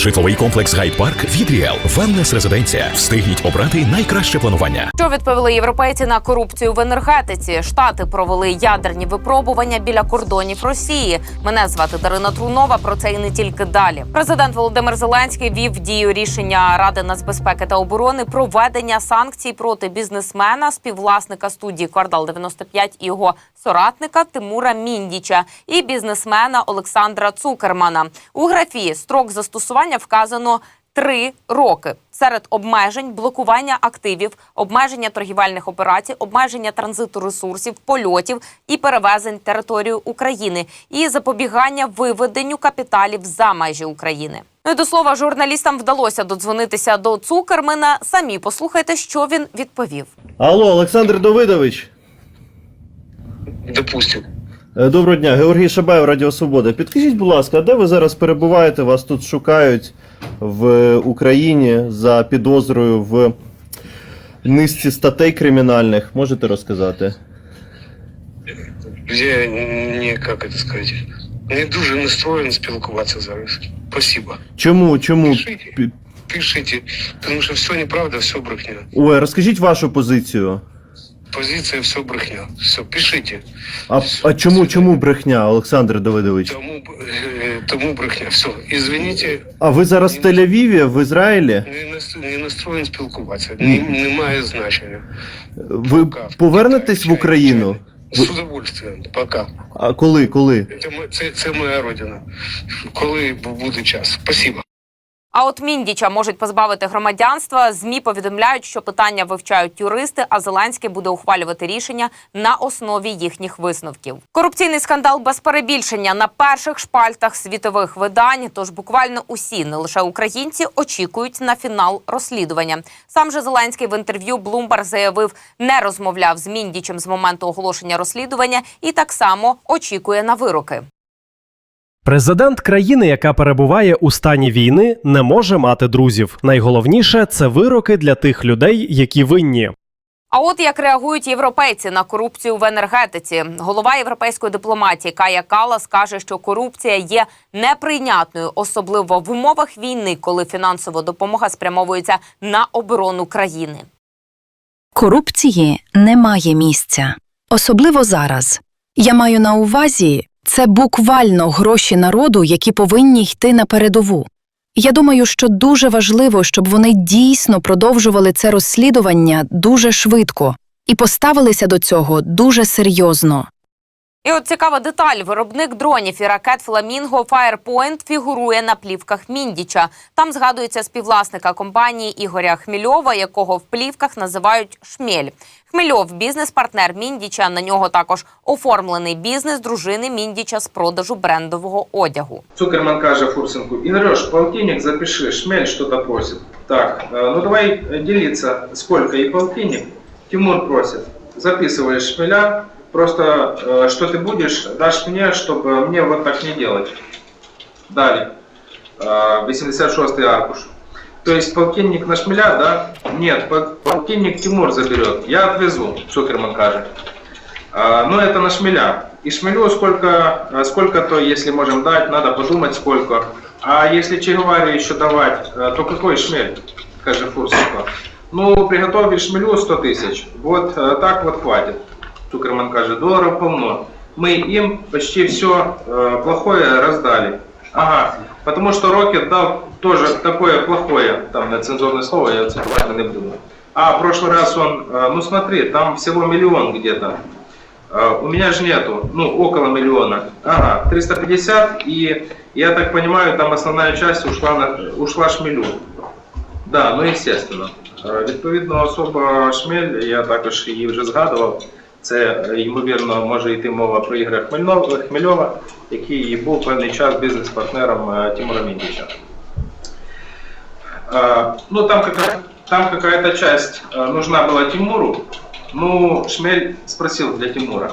Житловий комплекс Гайд-Парк від Ріел. Резиденція. Встигніть обрати найкраще планування. Що відповіли європейці на корупцію в енергетиці? Штати провели ядерні випробування біля кордонів Росії. Мене звати Дарина Трунова. Про це і не тільки далі. Президент Володимир Зеленський вів дію рішення Ради нацбезпеки та оборони про введення санкцій проти бізнесмена, співвласника студії Квартал 95 і його соратника Тимура Міндіча і бізнесмена Олександра Цукермана. У графі строк застосування вказано три роки. Серед обмежень блокування активів, обмеження торгівельних операцій, обмеження транзиту ресурсів, польотів і перевезень територію України і запобігання виведенню капіталів за межі України. Ну і до слова, журналістам вдалося додзвонитися до Цукермена. Самі послухайте, що він відповів. Алло, Олександр Давидович. Допустим. Е, Доброго дня, Георгій Шабаєв, Радіо Свобода. Підкажіть, будь ласка, де ви зараз перебуваєте? Вас тут шукають в Україні за підозрою в низці статей кримінальних. Можете розказати? Я не, как это сказать, не дуже настроєн спілкуватися зараз. Спасибо. Чому? Чому? Пишите, Пі- пишите, тому що все неправда, все брехня. Ой, розкажіть вашу позицію. Позиція все брехня. Все, пишите. А, а чому, чому брехня, Олександр Давидович? Тому, е, тому брехня. Все. Извините, А ви зараз в Тель-Авіві, в Ізраїлі? не, не настроєн спілкуватися. Не, немає значення. Ви Пока. повернетесь в Україну? З удовольствием. Пока. А коли? Коли? Це, це, це моя родина. Коли буде час. Спасибо. А от Міндіча можуть позбавити громадянства. Змі повідомляють, що питання вивчають юристи, а Зеленський буде ухвалювати рішення на основі їхніх висновків. Корупційний скандал без перебільшення на перших шпальтах світових видань. Тож буквально усі, не лише українці, очікують на фінал розслідування. Сам же Зеленський в інтерв'ю Bloomberg заявив, не розмовляв з Міндічем з моменту оголошення розслідування і так само очікує на вироки. Президент країни, яка перебуває у стані війни, не може мати друзів. Найголовніше це вироки для тих людей, які винні. А от як реагують європейці на корупцію в енергетиці, голова європейської дипломатії Кая Калас каже, що корупція є неприйнятною, особливо в умовах війни, коли фінансова допомога спрямовується на оборону країни. Корупції немає місця, особливо зараз. Я маю на увазі, це буквально гроші народу, які повинні йти на передову. Я думаю, що дуже важливо, щоб вони дійсно продовжували це розслідування дуже швидко і поставилися до цього дуже серйозно. І от цікава деталь: виробник дронів і ракет Фламінго Firepoint фігурує на плівках Міндіча. Там згадується співвласника компанії Ігоря Хмільова, якого в плівках називають Шмель. Хмельов бізнес-партнер Міндіча. На нього також оформлений бізнес дружини Міндіча з продажу брендового одягу. Цукерман каже Фурсенку, Игореш, полтинник запиши, шмель что-то просит. Так, э, ну давай э, делиться, сколько и полтинник. Тимур просит, записываешь шмеля, Просто э, что ты будешь, дашь мне, чтобы мне вот так не делать. Далее, э, 86-й аркуш. То есть полтинник на шмеля, да? Нет, пол- полтинник Тимур заберет, я отвезу, Цукерман каже. А, Ну, это на шмеля. И шмелю сколько, а, сколько-то, если можем дать, надо подумать сколько. А если Че Геваре еще давать, то какой шмель, скажи Фурсенко? Ну, приготовили шмелю 100 тысяч. Вот так вот хватит. Цукерман каже, долларов полно. Мы им почти все плохое раздали. Ага, потому что Рокет дал тоже такое плохое, там нецензурное слово, я цитировать не буду. А, в прошлый раз он, э, ну смотри, там всего миллион где-то. Э, У меня же нету, ну, около миллиона. Ага, 350, и я так понимаю, там основная часть ушла, на, ушла шмелю. Да, ну естественно. Е, Відповідно, особа Шмель, я також її вже згадував. Це, е, ймовірно, може йти мова про Ігоря Хмельнов- Хмельова, який був певний час бізнес-партнером е, Тимура Міндіча. Э, Ну, там, какая- там какая-то часть э, нужна была Тимуру. Ну, Шмель спросил для Тимура.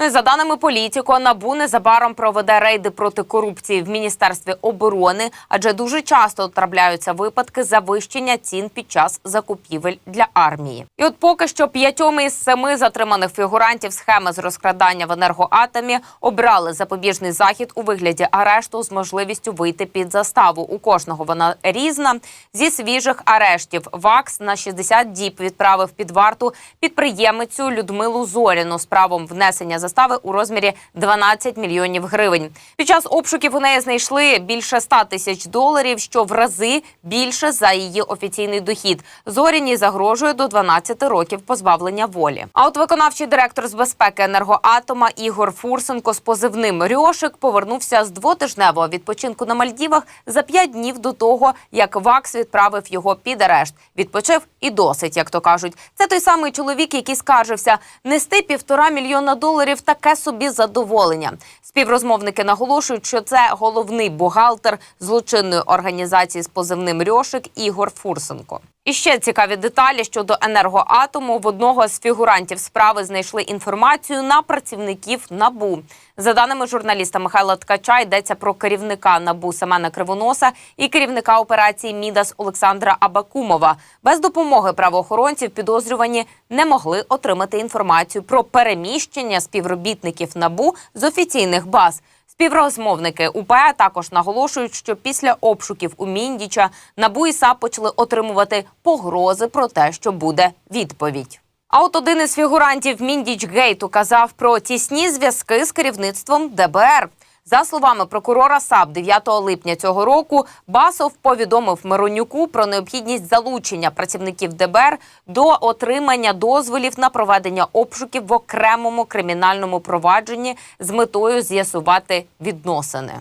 Ну за даними політико, набу незабаром проведе рейди проти корупції в міністерстві оборони, адже дуже часто трапляються випадки завищення цін під час закупівель для армії. І от поки що п'ятьом із семи затриманих фігурантів схеми з розкрадання в енергоатомі обрали запобіжний захід у вигляді арешту з можливістю вийти під заставу. У кожного вона різна. Зі свіжих арештів ВАКС на 60 діб відправив під варту підприємицю Людмилу Зоріну з правом внесення застави у розмірі 12 мільйонів гривень. Під час обшуків у неї знайшли більше 100 тисяч доларів, що в рази більше за її офіційний дохід. Зоріні загрожує до 12 років позбавлення волі. А от виконавчий директор з безпеки енергоатома Ігор Фурсенко з позивним Рьошик повернувся з двотижневого відпочинку на Мальдівах за п'ять днів до того, як ВАКС відправив його під арешт. Відпочив і досить, як то кажуть. Це той самий чоловік, який скаржився нести півтора мільйона доларів таке собі задоволення. Співрозмовники наголошують, що це головний бухгалтер злочинної організації з позивним Рьошик Ігор Фурсенко. І ще цікаві деталі щодо енергоатому. В одного з фігурантів справи знайшли інформацію на працівників набу. За даними журналіста Михайла Ткача, йдеться про керівника набу Семена Кривоноса і керівника операції Мідас Олександра Абакумова. Без допомоги правоохоронців підозрювані не могли отримати інформацію про переміщення співробітників набу з офіційних баз. Співрозмовники УП також наголошують, що після обшуків у Міндіча НАБУ і САП почали отримувати погрози про те, що буде відповідь. А от один із фігурантів Міндіч Гейту казав про тісні зв'язки з керівництвом ДБР. За словами прокурора САП 9 липня цього року, Басов повідомив Миронюку про необхідність залучення працівників ДБР до отримання дозволів на проведення обшуків в окремому кримінальному провадженні з метою з'ясувати відносини.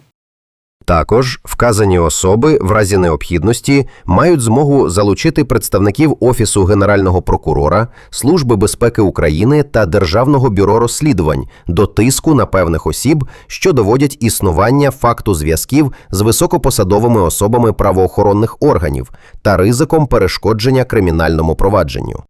Також вказані особи в разі необхідності мають змогу залучити представників Офісу Генерального прокурора, Служби безпеки України та Державного бюро розслідувань до тиску на певних осіб, що доводять існування факту зв'язків з високопосадовими особами правоохоронних органів та ризиком перешкодження кримінальному провадженню.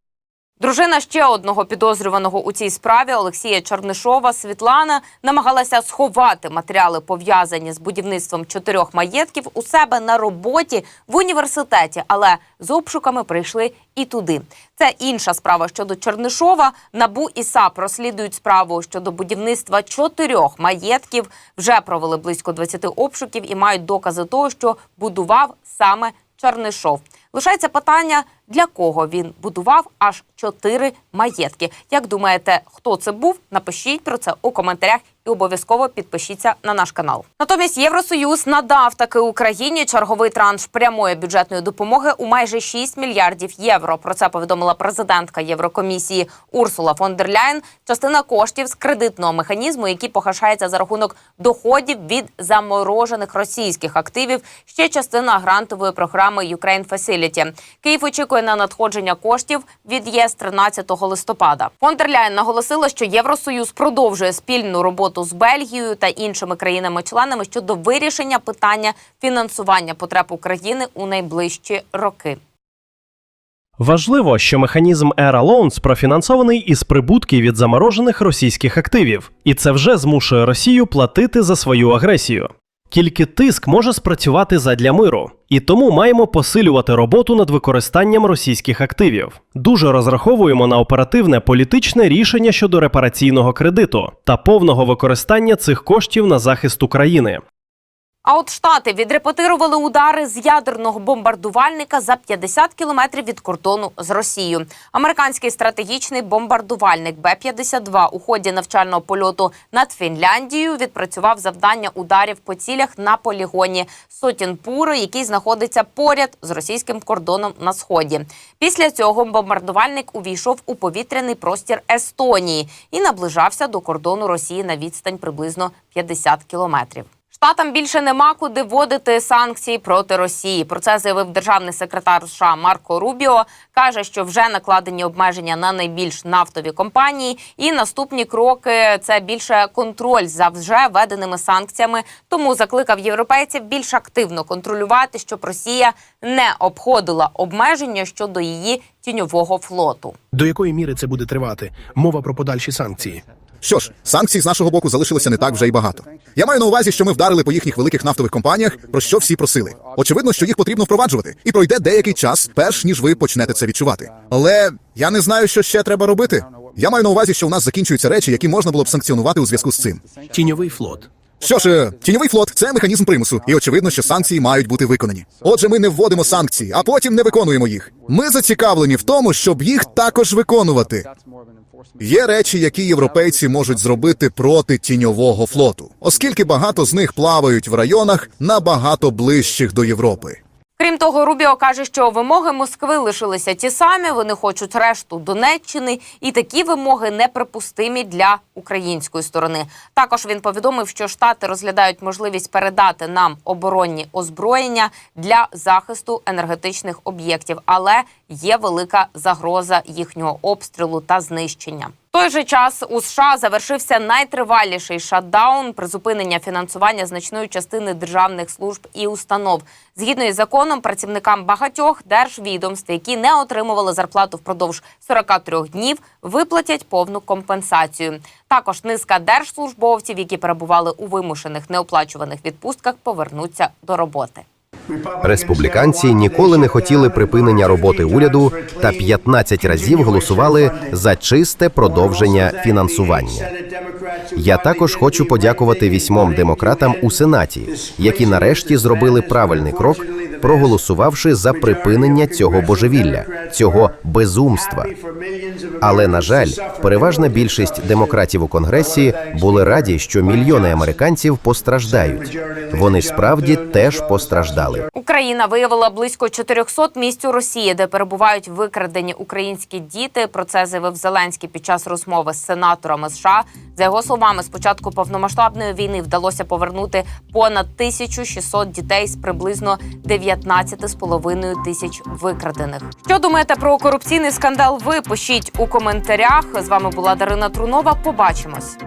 Дружина ще одного підозрюваного у цій справі Олексія Чернишова Світлана намагалася сховати матеріали, пов'язані з будівництвом чотирьох маєтків у себе на роботі в університеті, але з обшуками прийшли і туди. Це інша справа щодо Чернишова. Набу і САП розслідують справу щодо будівництва чотирьох маєтків. Вже провели близько 20 обшуків і мають докази того, що будував саме Чернишов. Лишається питання, для кого він будував аж чотири маєтки. Як думаєте, хто це був? Напишіть про це у коментарях і обов'язково підпишіться на наш канал. Натомість Євросоюз надав таки Україні черговий транш прямої бюджетної допомоги у майже 6 мільярдів євро. Про це повідомила президентка Єврокомісії Урсула фон дер Ляйн. Частина коштів з кредитного механізму, який погашається за рахунок доходів від заморожених російських активів. Ще частина грантової програми Ukraine Facility. Київ очікує на надходження коштів від ЄС 13 листопада. Фон дер Ляйн наголосила, що Євросоюз продовжує спільну роботу з Бельгією та іншими країнами-членами щодо вирішення питання фінансування потреб України у найближчі роки. Важливо, що механізм Era Loans профінансований із прибутків від заморожених російських активів, і це вже змушує Росію платити за свою агресію. Тільки тиск може спрацювати задля миру, і тому маємо посилювати роботу над використанням російських активів. Дуже розраховуємо на оперативне політичне рішення щодо репараційного кредиту та повного використання цих коштів на захист України. А от штати відрепетирували удари з ядерного бомбардувальника за 50 кілометрів від кордону з Росією. Американський стратегічний бомбардувальник Б-52 у ході навчального польоту над Фінляндією відпрацював завдання ударів по цілях на полігоні Сотінпури, який знаходиться поряд з російським кордоном на сході. Після цього бомбардувальник увійшов у повітряний простір Естонії і наближався до кордону Росії на відстань приблизно 50 кілометрів. Штатам більше нема куди вводити санкції проти Росії. Про це заявив державний секретар США Марко Рубіо. каже, що вже накладені обмеження на найбільш нафтові компанії, і наступні кроки це більше контроль за вже введеними санкціями. Тому закликав європейців більш активно контролювати, щоб Росія не обходила обмеження щодо її тіньового флоту. До якої міри це буде тривати? Мова про подальші санкції. Що ж, санкцій з нашого боку залишилося не так вже й багато. Я маю на увазі, що ми вдарили по їхніх великих нафтових компаніях, про що всі просили. Очевидно, що їх потрібно впроваджувати, і пройде деякий час, перш ніж ви почнете це відчувати. Але я не знаю, що ще треба робити. Я маю на увазі, що у нас закінчуються речі, які можна було б санкціонувати у зв'язку з цим. Тіньовий флот. Що ж, е, тіньовий флот це механізм примусу, і очевидно, що санкції мають бути виконані. Отже, ми не вводимо санкції, а потім не виконуємо їх. Ми зацікавлені в тому, щоб їх також виконувати. Є речі, які європейці можуть зробити проти тіньового флоту, оскільки багато з них плавають в районах набагато ближчих до Європи. Крім того, Рубіо каже, що вимоги Москви лишилися ті самі. Вони хочуть решту Донеччини, і такі вимоги неприпустимі для української сторони. Також він повідомив, що Штати розглядають можливість передати нам оборонні озброєння для захисту енергетичних об'єктів, але є велика загроза їхнього обстрілу та знищення. Той же час у США завершився найтриваліший шатдаун призупинення фінансування значної частини державних служб і установ. Згідно із законом, працівникам багатьох держвідомств, які не отримували зарплату впродовж 43 днів, виплатять повну компенсацію. Також низка держслужбовців, які перебували у вимушених неоплачуваних відпустках, повернуться до роботи. Республіканці ніколи не хотіли припинення роботи уряду та 15 разів голосували за чисте продовження фінансування. Я також хочу подякувати вісьмом демократам у сенаті, які нарешті зробили правильний крок, проголосувавши за припинення цього божевілля, цього безумства. Але на жаль, переважна більшість демократів у конгресі були раді, що мільйони американців постраждають. Вони справді теж постраждали. Україна виявила близько 400 місць у Росії, де перебувають викрадені українські діти. Про це заявив Зеленський під час розмови з сенаторами США. За його словами, з початку повномасштабної війни вдалося повернути понад 1600 дітей з приблизно 19,5 тисяч викрадених. Що думаєте про корупційний скандал? Ви пишіть у коментарях. З вами була Дарина Трунова. Побачимось.